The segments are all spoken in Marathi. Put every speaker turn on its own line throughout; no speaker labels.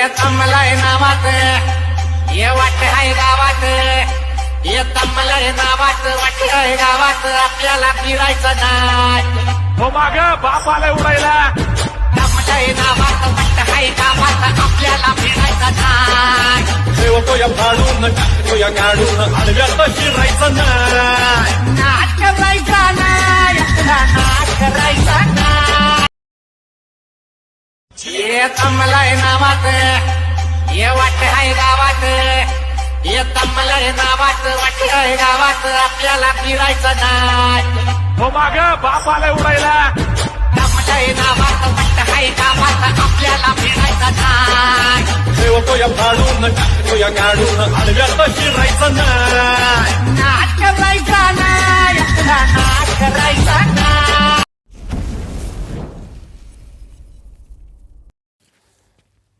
ये तमलय नावात ये वाट आहे गावात ये तमलय नावात वाट आहे गावात आपल्याला फिरायचं नाही
हो माग बाप आलाय उडायला.
तमलय नावात वाट आहे गावात आपल्याला फिरायचं नाही
ठेवतो या फाडून टाकतो या काढून आडव्यात शिरायचं नाही
नाच करायचा नाही नाच करायचा नाही ये तमलय नावात ये वाट आहे गावात ये तमलय नावात वाट आहे गावात आपल्याला फिरायचं नाही
हो माग बाप आलाय उडायला.
तमलय नावात वाट आहे गावात आपल्याला फिरायचं नाही
ठेवतो या फाडून टाकतो या काढून आडव्यात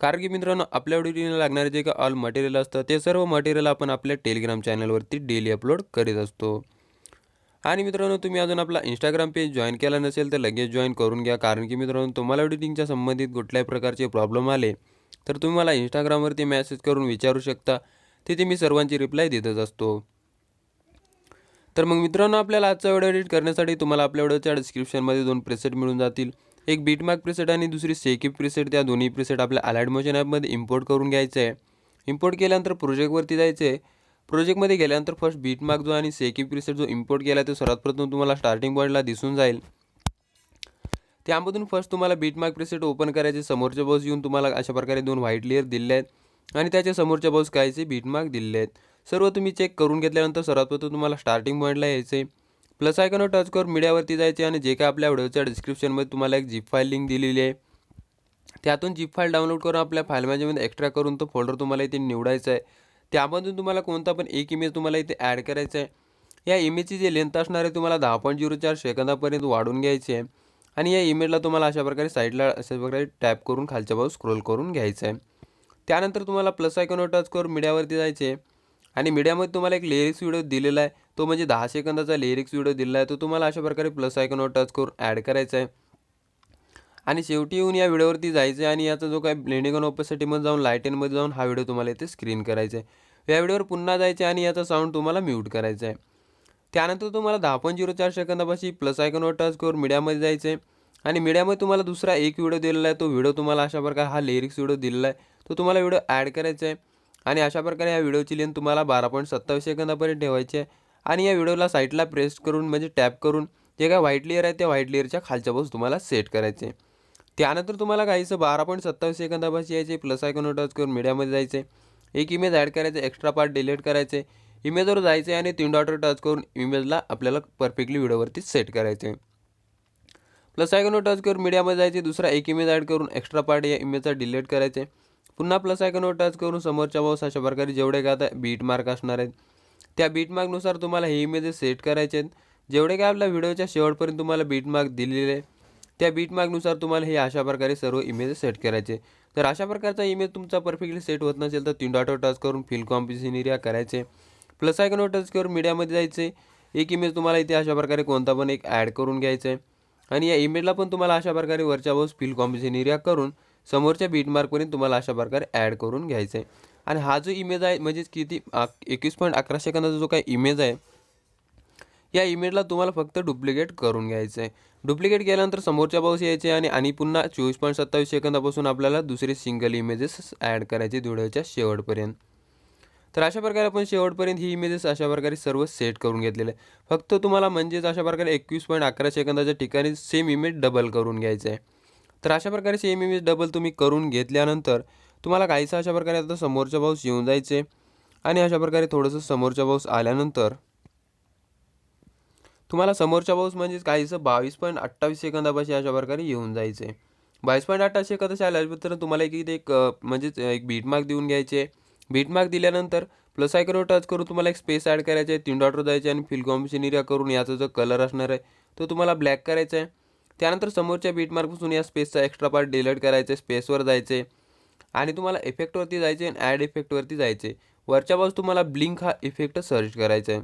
कारण की मित्रांनो आपल्या व्हिडिओला लागणारे जे काही ऑल मटेरियल असतं ते सर्व मटेरियल आपण आपल्या टेलिग्राम चॅनलवरती डेली अपलोड करीत असतो. आणि मित्रांनो तुम्ही अजून आपला इंस्टाग्राम पेज जॉईन केला नसेल तर लगेच जॉईन करून घ्या. कारण की मित्रांनो तुम्हाला एडिटिंगच्या संबंधित कुठल्याही प्रकारचे प्रॉब्लेम आले तर तुम्ही मला इंस्टाग्रामवरती मेसेज करून विचारू शकता. तिथे मी सर्वांची रिप्लाय देतच असतो. तर मग मित्रांनो आपल्याला आजचा व्हिडिओ एडिट करण्यासाठी तुम्हाला आपल्या व्हिडिओच्या डिस्क्रिप्शनमध्ये दोन प्रेसेट मिळून जातील. एक बीटमार्क प्रिसेट आणि दुसरी सेकिप प्रिसेट त्या दोन्ही प्रिसेट आपल्या अलाइड मोशन ॲपमध्ये इम्पोर्ट करून घ्यायचं आहे इम्पोर्ट केल्यानंतर प्रोजेक्टवरती जायचं आहे प्रोजेक्टमध्ये गेल्यानंतर फर्स्ट बीटमार्क जो आणि सेकिप प्रिसेट जो इम्पोर्ट केला तो सर्वात प्रथम तुम्हाला स्टार्टिंग पॉईंटला दिसून जाईल. त्यामधून फर्स्ट तुम्हाला बीटमार्क प्रिसेट ओपन करायचे. समोरच्या बॉस येऊन तुम्हाला अशा प्रकारे दोन व्हाईट लेअर दिले आहेत. आणि त्याच्या समोरच्या बॉस कायचे बीटमार्क दिलेले आहेत. सर्व तुम्ही चेक करून घेतल्यानंतर सर्वात प्रथम तुम्हाला स्टार्टिंग पॉईंटला यायचं आहे प्लस आयकॉनवर टच करून मीडियावरती जायचे आणि जे काय आपल्या व्हिडिओच्या डिस्क्रिप्शनमध्ये तुम्हाला एक जीप फाईल लिंक दिलेली आहे. त्यातून जीप फाईल डाउनलोड करून आपल्या फाईल मॅनेजमध्ये एक्स्ट्रा करून तो फोल्डर तुम्हाला इथे निवडायचा आहे. त्यामधून तुम्हाला कोणता पण एक इमेज तुम्हाला इथे ॲड करायचा आहे. या इमेजची जे लेंथ असणार आहे तुम्हाला दहा पॉईंट झिरो चार सेकंदापर्यंत वाढून घ्यायची आहे. आणि या इमेजला तुम्हाला अशा प्रकारे साईडला अशा प्रकारे टॅप करून खालच्या बाजू स्क्रोल करून घ्यायचं आहे. त्यानंतर तुम्हाला प्लस आयकॉनवर टच करून मीडियावरती जायचे आहे. आणि मीडियामध्ये तुम्हाला एक लिरिक्स व्हिडिओ दिलेला आहे. तो म्हणजे दहा सेकंदाचा लिरिक्स व्हिडिओ दिलेला आहे. तो तुम्हाला अशा प्रकारे प्लस आयकॉनवर टच करून ॲड करायचा आहे. आणि शेवटी येऊन या व्हिडिओवरती जायचं आहे आणि याचा जो काय ब्लेंडिंग ऑन ओपेसिटीमध्ये जाऊन लायटेनमध्ये जाऊन हा व्हिडिओ तुम्हाला इथे स्क्रीन करायचा आहे. या व्हिडिओवर पुन्हा जायचे आणि याचा साऊंड तुम्हाला म्यूट करायचा आहे. त्यानंतर तुम्हाला दहा पॉईंट झिरो चार सेकंदापाशी प्लस आयकॉनवर टच करून मीडियामध्ये जायचं आहे. आणि मीडियामध्ये तुम्हाला दुसरा एक व्हिडिओ दिलेला आहे. तो व्हिडिओ तुम्हाला अशा प्रकारे हा लिरिक्स व्हिडिओ दिलेला आहे. तो तुम्हाला व्हिडिओ ॲड करायचा आहे. आणि अशा प्रकारे या व्हिडिओची लिंक तुम्हाला बारा पॉईंट सत्तावीस सेकंदापर्यंत ठेवायची आहे. आणि या व्हिडिओला साईटला प्रेस करून म्हणजे टॅप करून जे काय व्हाईट लेअर आहे त्या व्हाईट लेअरच्या खालच्या बाजूस तुम्हाला सेट करायचे आहे. त्यानंतर तुम्हाला काहीसं बारा पॉईंट सत्तावीस सेकंदापाशी यायचे प्लस आयकॉनवर टच करून मीडियामध्ये जायचे एक इमेज ॲड करायचे एक्स्ट्रा पार्ट डिलीट करायचे इमेजवर जायचे आणि तीन डॉटर टच करून इमेजला आपल्याला परफेक्टली व्हिडिओवरती सेट करायचे प्लस आयकॉनवर टच करून मीडियामध्ये जायचे दुसरा एक इमेज ॲड करून एक्स्ट्रा पार्ट या इमेजचा डिलीट करायचे पुन्हा प्लस आयकॉनवर टच करून समोरच्या बाऊस अशा प्रकारे जेवढे काय आता बीट मार्क असणार आहेत त्या बीट मार्कनुसार तुम्हाला हे इमेजेस सेट करायचे आहेत. जेवढे काय आपल्या व्हिडिओच्या शेवटपर्यंत तुम्हाला बीट मार्क दिलेले आहे त्या बीट मार्कनुसार तुम्हाला हे अशा प्रकारे सर्व इमेजेस सेट करायचे तर अशा प्रकारचा इमेज तुमचा परफेक्टली सेट होत नसेल तर तीन डॉटवर टच करून फिल कॉम्पिशन एरिया करायचे प्लस आयकॉनवर टच करून मीडियामध्ये जायचे एक इमेज तुम्हाला इथे अशा प्रकारे कोणता पण एक ॲड करून घ्यायचं आहे. आणि या इमेजला पण तुम्हाला अशा प्रकारे वरच्या बाजूस फिल कॉम्बिनेशन एरिया करून समोरच्या बीटमार्कवरून तुम्हाला अशा प्रकारे ॲड करून घ्यायचं आहे आणि हा जो इमेज आहे म्हणजेच किती एकवीस पॉईंट अकरा सेकंदाचा जो काही इमेज आहे या इमेजला तुम्हाला फक्त डुप्लिकेट करून घ्यायचं आहे डुप्लिकेट केल्यानंतर समोरच्या पाऊस यायचे आणि आणि पुन्हा चोवीस पॉईंट सत्तावीस सेकंदापासून आपल्याला दुसरे सिंगल इमेजेस ॲड करायचे व्हिडिओच्या शेवटपर्यंत. तर अशा प्रकारे आपण शेवटपर्यंत ही इमेजेस अशा प्रकारे सर्व सेट करून घेतलेले. आहे फक्त तुम्हाला म्हणजेच अशा प्रकारे एकवीस पॉईंट अकरा सेकंदाच्या ठिकाणी सेम इमेज डबल करून घ्यायचं आहे तर अशा प्रकारे सेम इमेज डबल तुम्ही करून घेतल्यानंतर तुम्हाला काहीसं अशा प्रकारे आता समोरच्या बाऊस येऊन जायचे आणि अशा प्रकारे थोडंसं समोरच्या बाऊस आल्यानंतर तुम्हाला समोरच्या बाऊस म्हणजेच काहीसं बावीस पॉईंट अठ्ठावीस सेकंदापाशी अशा प्रकारे येऊन जायचे बावीस पॉईंट अठ्ठावीस सेकंदाशी आल्यानंतर तुम्हाला एक इथे एक म्हणजेच एक बीट मार्क देऊन घ्यायचे बीट मार्क दिल्यानंतर प्लस आयकॉनवर टच करून तुम्हाला एक स्पेस ॲड करायचे आहे तीन डॉटर जायचे आणि फिल कॉम्बिनेशन एरिया करून याचा जो कलर असणार आहे तो तुम्हाला ब्लॅक करायचा आहे त्यानंतर समोरच्या बीटमार्कपासून या स्पेसचा एक्स्ट्रा पार्ट डिलीट करायचे स्पेसवर जायचे. आणि तुम्हाला इफेक्टवरती जायचे आणि ॲड इफेक्टवरती जायचे. वरच्या बाजूस तुम्हाला ब्लिंक हा इफेक्ट सर्च करायचा आहे.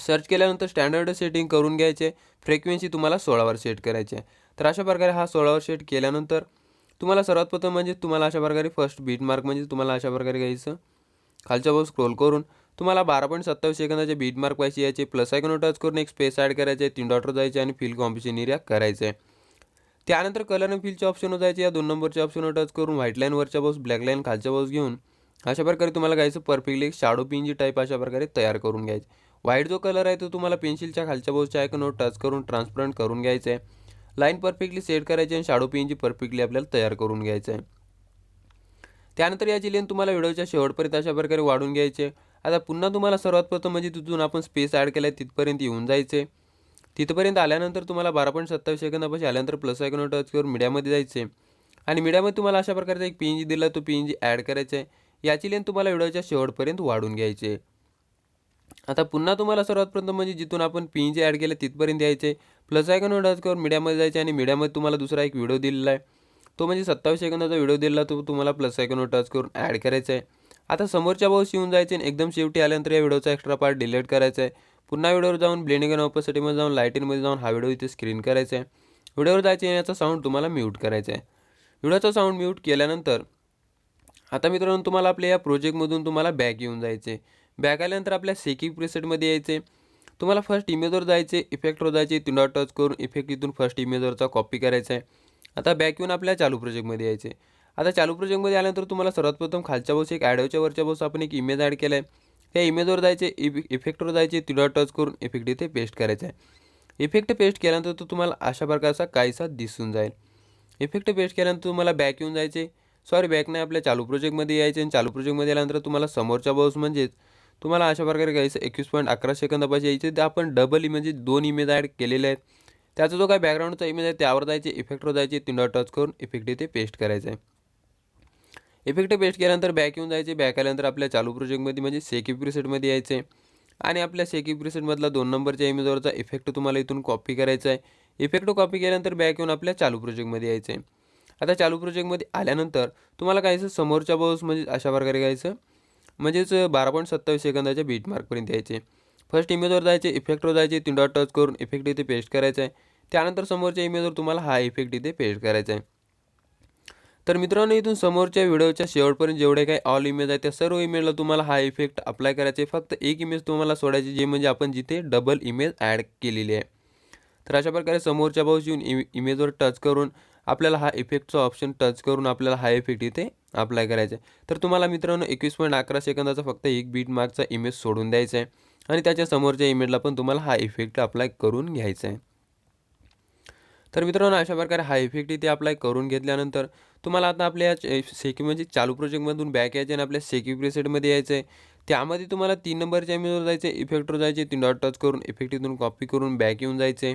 सर्च केल्यानंतर स्टँडर्ड सेटिंग करून घ्यायचे. फ्रिक्वेन्सी तुम्हाला सोळावर सेट करायची आहे. तर अशा प्रकारे हा सोळावर सेट केल्यानंतर तुम्हाला सर्वात प्रथम म्हणजे तुम्हाला अशा प्रकारे फर्स्ट बीट मार्क म्हणजे तुम्हाला अशा प्रकारे घ्यायचं. खालच्या बाजू स्क्रोल करून तुम्हाला बारा पॉईंट सत्तावीस सेकंदाचे बीट मार्क पाहिजे याचे प्लस आयकॉन टच करून एक स्पेस ॲड करायचे तीन डॉटर जायचे आणि फील कॉम्पिशन एरिया करायचे. त्यानंतर कलर आणि फिलच्या ऑप्शनवर जायचे या दोन नंबरच्या ऑप्शनवर टच करून व्हाईट लाईनवरच्या बॉस ब्लॅक लाईन खालच्या बॉस घेऊन अशा प्रकारे तुम्हाला घ्यायचं परफेक्टली एक शाडो पिनची टाईप अशा प्रकारे तयार करून घ्यायचे. व्हाईट जो कलर आहे तो तुम्हाला पेन्सिलच्या खालच्या बॉसच्या आयकॉनवर टच करून ट्रान्सपरंट करून घ्यायचं. आहे लाईन परफेक्टली सेट करायची आणि शाडो पिनची परफेक्टली आपल्याला तयार करून घ्यायचं. आहे त्यानंतर याची लेन तुम्हाला व्हिडिओच्या शेवटपर्यंत अशा प्रकारे वाढून घ्यायचे. आता पुन्हा तुम्हाला सर्वात प्रथम म्हणजे तिथून आपण स्पेस ॲड केला आहे तिथपर्यंत येऊन जायचे. तिथपर्यंत आल्यानंतर तुम्हाला बारा पॉईंट सत्तावीस सेकंदापाशी आल्यानंतर प्लस आयकॉनवर टच करून मीडियामध्ये जायचे. आणि मीडियामध्ये तुम्हाला अशा प्रकारचा एक पी एन जी दिला तो पी एन जी ॲड करायचा. आहे याची लेन तुम्हाला व्हिडिओच्या शेवटपर्यंत वाढून घ्यायची. आता पुन्हा तुम्हाला सर्वात प्रथम म्हणजे जिथून आपण पी एन जी ॲड केलं तिथपर्यंत यायचे प्लस आयकॉनवर टच करून मीडियामध्ये जायचे आणि मीडियामध्ये तुम्हाला दुसरा एक व्हिडिओ दिलेला आहे. तो म्हणजे सत्तावीस सेकंदाचा व्हिडिओ दिला तो तुम्हाला प्लस आयकॉनवर टच करून ॲड करायचा आहे. आता समोरच्या बाजूस येऊन जायचे आणि एकदम शेवटी आल्यानंतर या व्हिडिओचा एक्स्ट्रा पार्ट डिलीट करायचा आहे. पुन्हा व्हिडिओवर जाऊन ब्लेंडिंग अँड ऑपोसिटीमध्ये जाऊन लाईटिंगमध्ये जाऊन हा व्हिडिओ इथे स्क्रीन करायचा आहे. व्हिडिओवर जायचे आणि याचा साऊंड तुम्हाला म्यूट करायचा आहे. व्हिडिओचा साऊंड म्यूट केल्यानंतर आता मित्रांनो तुम्हाला आपल्या या प्रोजेक्टमधून तुम्हाला बॅक येऊन जायचे बॅक आल्यानंतर आपल्या सेकिंग प्रेसेटमध्ये यायचे तुम्हाला फर्स्ट इमेजवर जायचे इफेक्टवर जायचे तीन टच करून इफेक्ट इथून फर्स्ट इमेजवरचा कॉपी करायचा आहे. आता बॅक येऊन आपल्या चालू प्रोजेक्टमध्ये यायचे आता चालू प्रोजेक्टमध्ये आल्यानंतर तुम्हाला सर्वात प्रथम खालच्या बस एक ॲडोच्या वरच्या बस आपण एक इमेज ॲड केला आहे त्या इमेजवर जायचे इफ इफेक्टवर जायचे तिला टच करून इफेक्ट इथे पेस्ट करायचा आहे इफेक्ट पेस्ट केल्यानंतर तो तुम्हाला अशा प्रकारचा काहीसा दिसून जाईल. इफेक्ट पेस्ट केल्यानंतर तुम्हाला बॅक येऊन जायचे. सॉरी बॅक नाही आपल्या चालू प्रोजेक्टमध्ये यायचे आणि चालू प्रोजेक्टमध्ये आल्यानंतर तुम्हाला समोरच्या बस म्हणजेच तुम्हाला अशा प्रकारे घ्यायचं एकवीस पॉईंट अकरा सेकंदापाशी यायचे. ते आपण डबल इमेज दोन इमेज ॲड केलेले आहेत. त्याचा जो काय बॅकग्राऊंडचा इमेज आहे त्यावर जायचे इफेक्टवर जायचे तिंडा टच करून इफेक्ट इथे पेस्ट करायचं आहे इफेक्ट पेस्ट केल्यानंतर बॅक येऊन जायचे. बॅक आल्यानंतर आपल्या चालू प्रोजेक्टमध्ये म्हणजे सेकी प्रिसेटमध्ये यायचे. आणि आपल्या सेकी प्रिसेटमधला दोन नंबरच्या इमेजवरचा इफेक्ट तुम्हाला इथून कॉपी करायचा आहे इफेक्ट कॉपी केल्यानंतर बॅक येऊन आपल्या चालू प्रोजेक्टमध्ये यायचं आहे आता चालू प्रोजेक्टमध्ये आल्यानंतर तुम्हाला कायचं समोरच्या बॉस म्हणजे अशा प्रकारे घ्यायचं म्हणजेच बारा पॉईंट सत्तावीस सेकंदाच्या बीट मार्कपर्यंत यायचे. फर्स्ट इमेजवर जायचे इफेक्टवर जायचे तीन डॉट टच करून इफेक्ट इथे पेस्ट करायचा आहे त्यानंतर समोरच्या इमेजवर तुम्हाला हा इफेक्ट इथे पेस्ट करायचा आहे. तर मित्रांनो इथून समोरच्या व्हिडिओच्या शेवटपर्यंत जेवढे काही ऑल इमेज आहे त्या सर्व इमेजला तुम्हाला हा इफेक्ट अप्लाय करायचे फक्त एक इमेज तुम्हाला सोडायची जे म्हणजे आपण जिथे डबल इमेज ॲड केलेली आहे. तर अशा प्रकारे समोरच्या बाजूस येऊन इमे इमेजवर टच करून आपल्याला हा इफेक्टचा ऑप्शन टच करून आपल्याला हा इफेक्ट इथे अप्लाय करायचा आहे. तर तुम्हाला मित्रांनो एकवीस पॉईंट अकरा सेकंदाचा फक्त एक बीट मार्कचा इमेज सोडून द्यायचा आहे. आणि त्याच्या समोरच्या इमेजला पण तुम्हाला हा इफेक्ट अप्लाय करून घ्यायचा आहे. तर मित्रांनो अशा प्रकारे हा इफेक्ट इथे अप्लाय करून घेतल्यानंतर तुम्हाला आता आपल्या सेकी म्हणजे चालू प्रोजेक्टमधून बॅक यायचे आणि आपल्या सेक्यू प्रेसेटमध्ये यायचं. आहे त्यामध्ये तुम्हाला तीन नंबरच्या इमेजवर जायचे इफेक्टवर जायचे तीन डॉट टच करून इफेक्ट इथून कॉपी करून बॅक येऊन जायचे.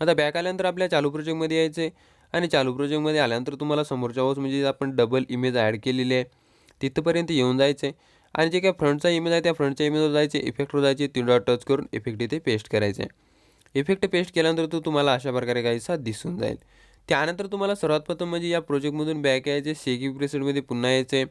आता बॅक आल्यानंतर आपल्या चालू प्रोजेक्टमध्ये यायचे आणि चालू प्रोजेक्टमध्ये आल्यानंतर तुम्हाला समोरच्या बाजूस म्हणजे आपण डबल इमेज ॲड केलेली आहे. तिथपर्यंत येऊन जायचे आणि जे काय फ्रंटचा इमेज आहे त्या फ्रंटच्या इमेजवर जायचे इफेक्टवर जायचे तीन डॉट टच करून इफेक्ट इथे पेस्ट करायचे. इफेक्ट पेस्ट केल्यानंतर तो तुम्हाला अशा प्रकारे काहीसा दिसून जाईल. त्यानंतर तुम्हाला सर्वात प्रथम म्हणजे या प्रोजेक्टमधून बॅक यायचे सेकी प्रिसेटमध्ये पुन्हा यायचे.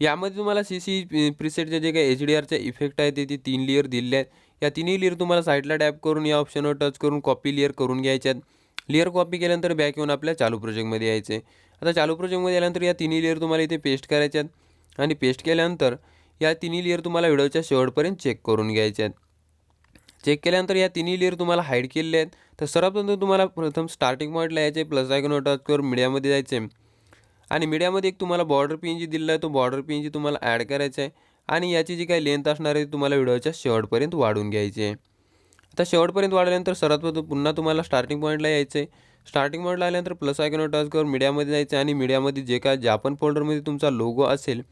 यामध्ये तुम्हाला सी सी प्रिसेटचे जे काही एच डी आरचे इफेक्ट आहे ते ती तीन लेअर दिलेले आहेत. या तिन्ही लेअर तुम्हाला साईडला टॅप करून या ऑप्शनवर टच करून कॉपी लेअर करून घ्यायच्यात आहेत. लेअर कॉपी केल्यानंतर बॅक येऊन आपल्या चालू प्रोजेक्टमध्ये यायचे. आता चालू प्रोजेक्टमध्ये आल्यानंतर या तिन्ही लेअर तुम्हाला इथे पेस्ट करायच्यात आहेत. आणि पेस्ट केल्यानंतर या तिन्ही लेअर तुम्हाला व्हिडिओच्या शेवटपर्यंत चेक करून घ्यायचे आहेत. चेक केल्यानंतर या तिन्ही लेअर तुम्हाला हाईड केलेले आहेत. तर सर्वप्रथम तुम्हाला प्रथम स्टार्टिंग पॉईंटला यायचे प्लस आयकॉन टच करून मीडियामध्ये जायचे आणि मीडियामध्ये एक तुम्हाला बॉर्डर पी जी दिलेला आहे तो बॉर्डर पी जी तुम्हाला ॲड करायचा आहे आणि याची जी काही लेंथ असणार आहे ती तुम्हाला व्हिडिओच्या शेवटपर्यंत वाढून घ्यायची आहे आता शेवटपर्यंत वाढल्यानंतर सर्वात प्रथम पुन्हा तुम्हाला स्टार्टिंग पॉईंटला यायचं आहे स्टार्टिंग पॉईंटला आल्यानंतर प्लस आयकॉन टच करून मीडियामध्ये जायचं आणि मीडियामध्ये जे काय ज्या पण फोल्डरमध्ये तुमचा लोगो असेल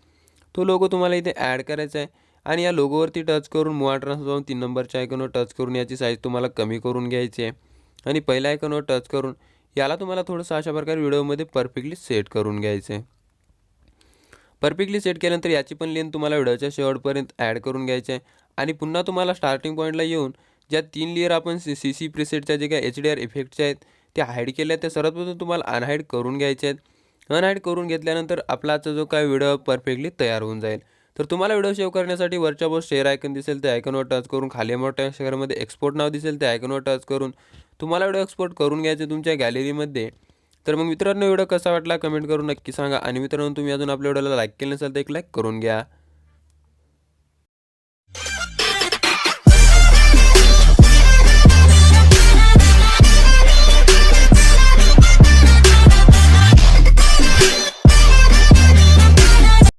तो लोगो तुम्हाला इथे ॲड करायचा आहे आणि या लोगोवरती टच करून मुवा ट्रान्सफर जाऊन तीन नंबरच्या आयकॉनवर टच करून याची साईज तुम्हाला कमी करून घ्यायची आहे. आणि पहिल्या आयकॉनवर टच करून याला तुम्हाला थोडंसं अशा प्रकारे व्हिडिओमध्ये परफेक्टली सेट करून घ्यायचं आहे. परफेक्टली सेट केल्यानंतर याची पण लेन तुम्हाला व्हिडिओच्या शेवटपर्यंत ॲड करून घ्यायचे आहे. आणि पुन्हा तुम्हाला स्टार्टिंग पॉईंटला येऊन ज्या तीन लेअर आपण सी सी सी प्रिसेटच्या जे काही एच डी आर इफेक्टच्या आहेत त्या हाईड केल्या आहेत त्या सर्वात प्रथम तुम्हाला अनहाईड करून घ्यायचे आहेत. अनहाईड करून घेतल्यानंतर आपलाचा जो काय व्हिडिओ परफेक्टली तयार होऊन जाईल. तर तुम्हाला व्हिडिओ सेव्ह करण्यासाठी वरच्या बोस शेअर आयकन दिसेल ते आयकनवर टच करून खाली मोठ्या शेअरमध्ये एक्सपोर्ट नाव दिसेल त्या आयकनवर टच करून तुम्हाला व्हिडिओ एक्सपोर्ट करून घ्यायचे तुमच्या गॅलरीमध्ये तर मग मित्रांनो व्हिडिओ कसा वाटला? कमेंट करून नक्की सांगा. आणि मित्रांनो तुम्ही अजून आपल्या व्हिडिओला लाईक केलं नसेल तर एक लाईक करून घ्या.